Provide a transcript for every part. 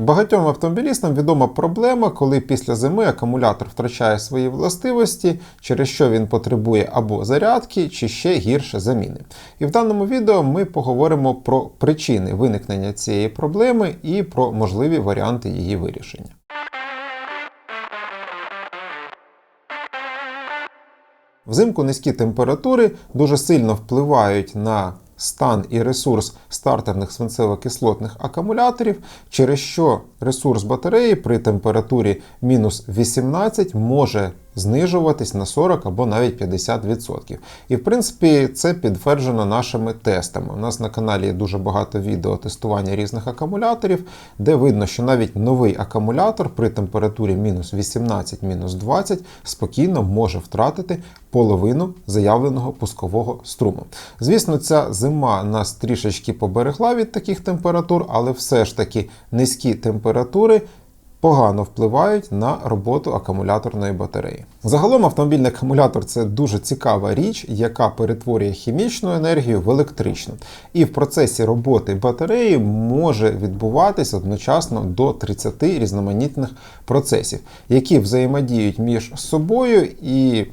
Багатьом автомобілістам відома проблема, коли після зими акумулятор втрачає свої властивості, через що він потребує або зарядки, чи ще гірше заміни. І в даному відео ми поговоримо про причини виникнення цієї проблеми і про можливі варіанти її вирішення. Взимку низькі температури дуже сильно впливають на стан і ресурс стартерних свинцево-кислотних акумуляторів, через що ресурс батареї при температурі мінус 18 може знижуватись на 40 або навіть 50%. І в принципі це підтверджено нашими тестами. У нас на каналі є дуже багато відео тестування різних акумуляторів, де видно, що навіть новий акумулятор при температурі мінус 18 мінус 20 спокійно може втратити половину заявленого пускового струму. Звісно, ця зима нас трішечки поберегла від таких температур, але все ж таки низькі температури погано впливають на роботу акумуляторної батареї. Загалом автомобільний акумулятор це дуже цікава річ, яка перетворює хімічну енергію в електричну. І в процесі роботи батареї може відбуватись одночасно до 30 різноманітних процесів, які взаємодіють між собою і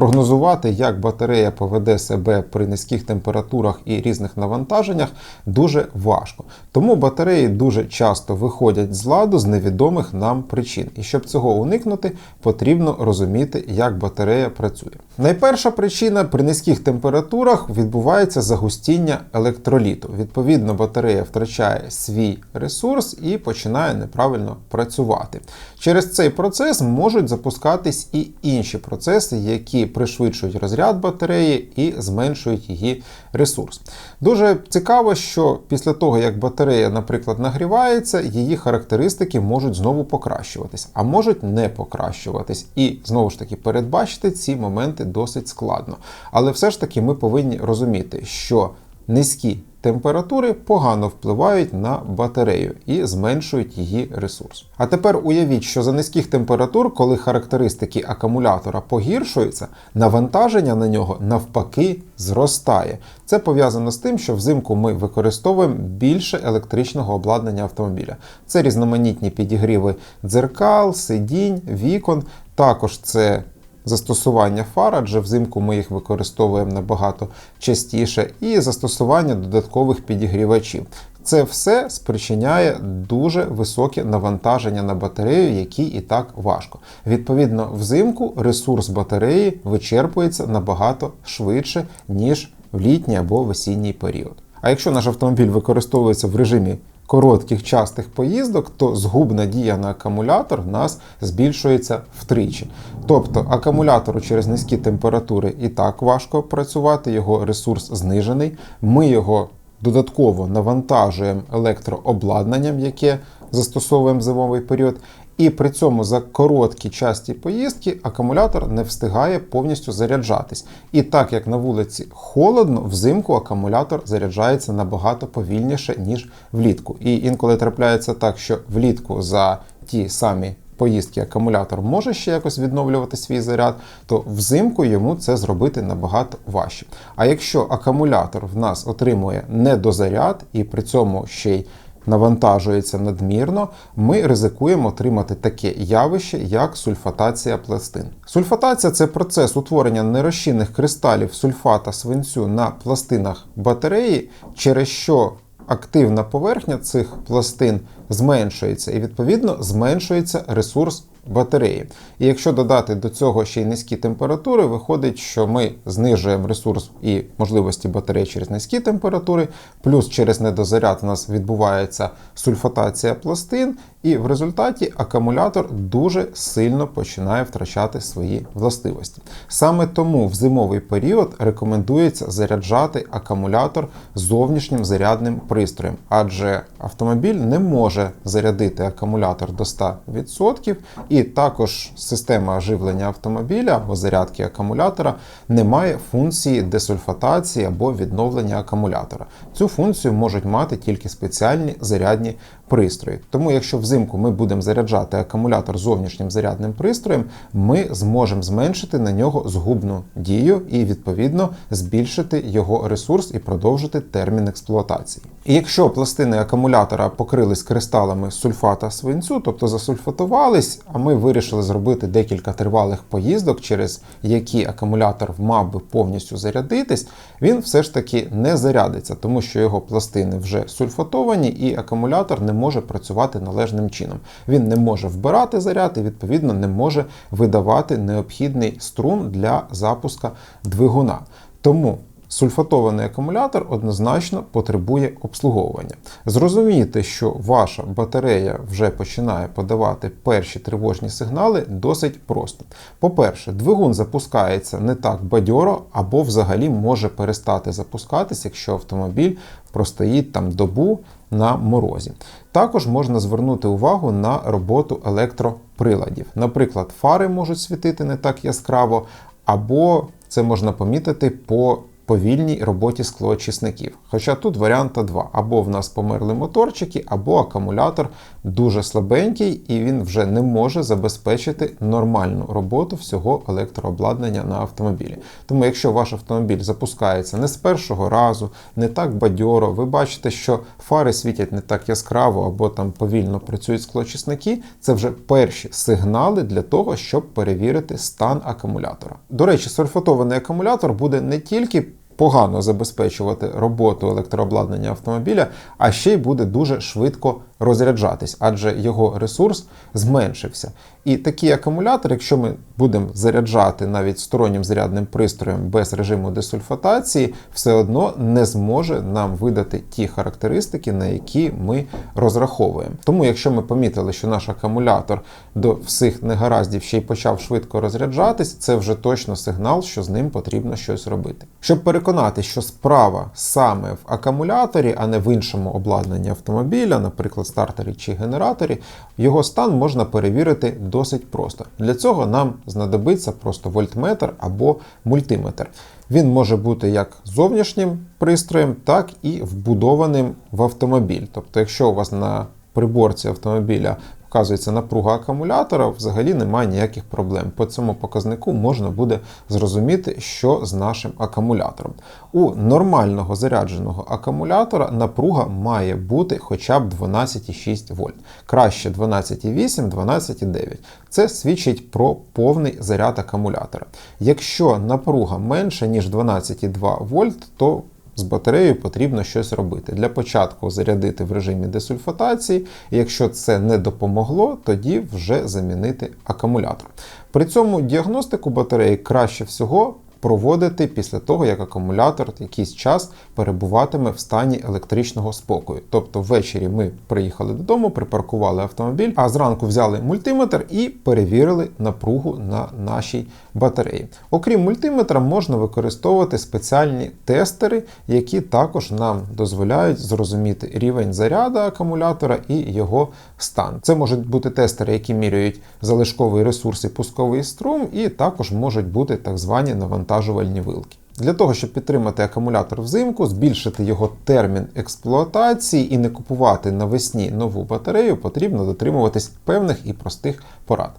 Прогнозувати, як батарея поведе себе при низьких температурах і різних навантаженнях, дуже важко. Тому батареї дуже часто виходять з ладу з невідомих нам причин. І щоб цього уникнути, потрібно розуміти, як батарея працює. Найперша причина при низьких температурах відбувається загустіння електроліту. Відповідно, батарея втрачає свій ресурс і починає неправильно працювати. Через цей процес можуть запускатись і інші процеси, які пришвидшують розряд батареї і зменшують її ресурс. Дуже цікаво, що після того, як батарея, наприклад, нагрівається, її характеристики можуть знову покращуватись, а можуть не покращуватись. І знову ж таки передбачити ці моменти досить складно. Але все ж таки ми повинні розуміти, що низькі температури погано впливають на батарею і зменшують її ресурс. А тепер уявіть, що за низьких температур, коли характеристики акумулятора погіршуються, навантаження на нього навпаки зростає. Це пов'язано з тим, що взимку ми використовуємо більше електричного обладнання автомобіля. Це різноманітні підігріви дзеркал, сидінь, вікон. Також це застосування фар, адже взимку ми їх використовуємо набагато частіше, і застосування додаткових підігрівачів. Це все спричиняє дуже високе навантаження на батарею, які і так важко. Відповідно, взимку ресурс батареї вичерпується набагато швидше, ніж в літній або в осінній період. А якщо наш автомобіль використовується в режимі коротких частих поїздок, то згубна дія на акумулятор в нас збільшується втричі. Тобто акумулятору через низькі температури і так важко працювати, його ресурс знижений. Ми його додатково навантажуємо електрообладнанням, яке застосовуємо зимовий період. І при цьому за короткі часті поїздки акумулятор не встигає повністю заряджатись. І так як на вулиці холодно, взимку акумулятор заряджається набагато повільніше, ніж влітку. І інколи трапляється так, що влітку за ті самі поїздки акумулятор може ще якось відновлювати свій заряд, то взимку йому це зробити набагато важче. А якщо акумулятор в нас отримує недозаряд і при цьому ще й навантажується надмірно, ми ризикуємо отримати таке явище, як сульфатація пластин. Сульфатація це процес утворення нерозчинних кристалів сульфата свинцю на пластинах батареї, через що активна поверхня цих пластин зменшується, і відповідно зменшується ресурс батареї. І якщо додати до цього ще й низькі температури, виходить, що ми знижуємо ресурс і можливості батареї через низькі температури, плюс через недозаряд у нас відбувається сульфатація пластин, і в результаті акумулятор дуже сильно починає втрачати свої властивості. Саме тому в зимовий період рекомендується заряджати акумулятор зовнішнім зарядним пристроєм, адже автомобіль не може зарядити акумулятор до 100%, і також система живлення автомобіля або зарядки акумулятора не має функції десульфатації або відновлення акумулятора. Цю функцію можуть мати тільки спеціальні зарядні пристрої. Тому, якщо взимку ми будемо заряджати акумулятор зовнішнім зарядним пристроєм, ми зможемо зменшити на нього згубну дію і, відповідно, збільшити його ресурс і продовжити термін експлуатації. І якщо пластини акумулятора покрились кристалами сульфата свинцю, тобто засульфатувались, а ми вирішили зробити декілька тривалих поїздок, через які акумулятор мав би повністю зарядитись, він все ж таки не зарядиться, тому що його пластини вже сульфатовані, і акумулятор не може працювати належним чином. Він не може вбирати заряд і, відповідно, не може видавати необхідний струм для запуска двигуна. Тому Сульфатований акумулятор однозначно потребує обслуговування. Зрозуміти, що ваша батарея вже починає подавати перші тривожні сигнали, досить просто. По-перше, двигун запускається не так бадьоро або взагалі може перестати запускатись, якщо автомобіль простоїть там добу на морозі. Також можна звернути увагу на роботу електроприладів. Наприклад, фари можуть світити не так яскраво, або це можна помітити по повільній роботі склоочисників. Хоча тут варіанта два: або в нас померли моторчики, або акумулятор дуже слабенький і він вже не може забезпечити нормальну роботу всього електрообладнання на автомобілі. Тому, якщо ваш автомобіль запускається не з першого разу, не так бадьоро, ви бачите, що фари світять не так яскраво або там повільно працюють склоочисники, це вже перші сигнали для того, щоб перевірити стан акумулятора. До речі, сульфатований акумулятор буде не тільки погано забезпечувати роботу електрообладнання автомобіля, а ще й буде дуже швидко розряджатись, адже його ресурс зменшився. І такий акумулятор, якщо ми будемо заряджати навіть стороннім зарядним пристроєм без режиму десульфатації, все одно не зможе нам видати ті характеристики, на які ми розраховуємо. Тому, якщо ми помітили, що наш акумулятор до всіх негараздів ще й почав швидко розряджатись, це вже точно сигнал, що з ним потрібно щось робити. Щоб переконати, що справа саме в акумуляторі, а не в іншому обладнанні автомобіля, наприклад, стартері чи генераторі, його стан можна перевірити досить просто. Для цього нам знадобиться просто вольтметр або мультиметр. Він може бути як зовнішнім пристроєм, так і вбудованим в автомобіль. Тобто, якщо у вас на приборці автомобіля вказується напруга акумулятора, взагалі немає ніяких проблем. По цьому показнику можна буде зрозуміти, що з нашим акумулятором. У нормального зарядженого акумулятора напруга має бути хоча б 12,6 вольт. Краще 12,8, 12,9. Це свідчить про повний заряд акумулятора. Якщо напруга менша, ніж 12,2 вольт, то з батареєю потрібно щось робити. Для початку зарядити в режимі десульфатації, якщо це не допомогло, тоді вже замінити акумулятор. При цьому діагностику батареї краще всього проводити після того, як акумулятор якийсь час перебуватиме в стані електричного спокою. Тобто ввечері ми приїхали додому, припаркували автомобіль, а зранку взяли мультиметр і перевірили напругу на нашій батареї. Окрім мультиметра, можна використовувати спеціальні тестери, які також нам дозволяють зрозуміти рівень заряду акумулятора і його стан. Це можуть бути тестери, які міряють залишковий ресурс і пусковий струм, і також можуть бути так звані навантажувальні вилки. Для того, щоб підтримати акумулятор взимку, збільшити його термін експлуатації і не купувати навесні нову батарею, потрібно дотримуватись певних і простих порад.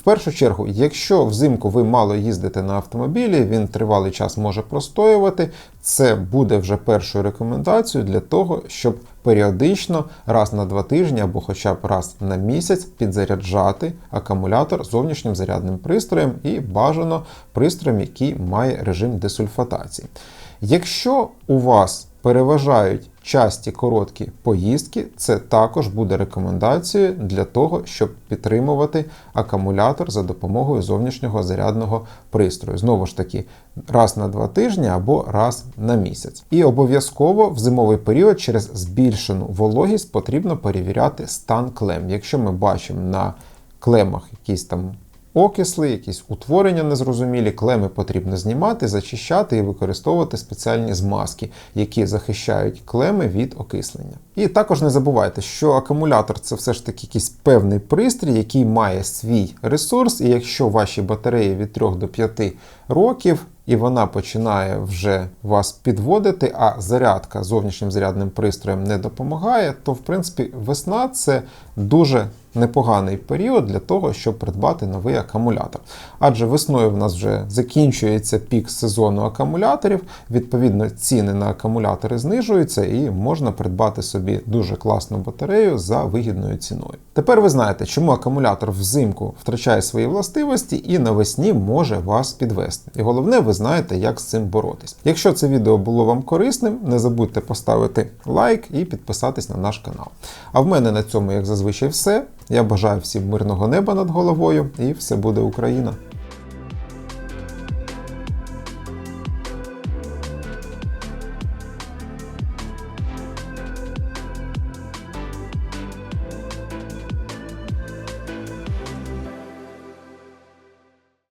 В першу чергу, якщо взимку ви мало їздите на автомобілі, він тривалий час може простоювати, це буде вже першою рекомендацією для того, щоб періодично раз на два тижні або хоча б раз на місяць підзаряджати акумулятор зовнішнім зарядним пристроєм і бажано пристроєм, який має режим десульфатації. Якщо у вас переважають часті короткі поїздки, це також буде рекомендацією для того, щоб підтримувати акумулятор за допомогою зовнішнього зарядного пристрою. Знову ж таки, раз на два тижні або раз на місяць. І обов'язково в зимовий період через збільшену вологість потрібно перевіряти стан клем. Якщо ми бачимо на клемах якісь там окисли, якісь утворення незрозумілі, клеми потрібно знімати, зачищати і використовувати спеціальні змазки, які захищають клеми від окислення. І також не забувайте, що акумулятор це все ж таки якийсь певний пристрій, який має свій ресурс, і якщо ваші батареї від 3 до 5 років, і вона починає вже вас підводити, а зарядка зовнішнім зарядним пристроєм не допомагає, то в принципі весна це дуже непоганий період для того, щоб придбати новий акумулятор. Адже весною в нас вже закінчується пік сезону акумуляторів. Відповідно, ціни на акумулятори знижуються і можна придбати собі дуже класну батарею за вигідною ціною. Тепер ви знаєте, чому акумулятор взимку втрачає свої властивості і навесні може вас підвести. І головне, ви знаєте, як з цим боротись. Якщо це відео було вам корисним, не забудьте поставити лайк і підписатись на наш канал. А в мене на цьому, як зазвичай, все. Я бажаю всім мирного неба над головою і все буде Україна!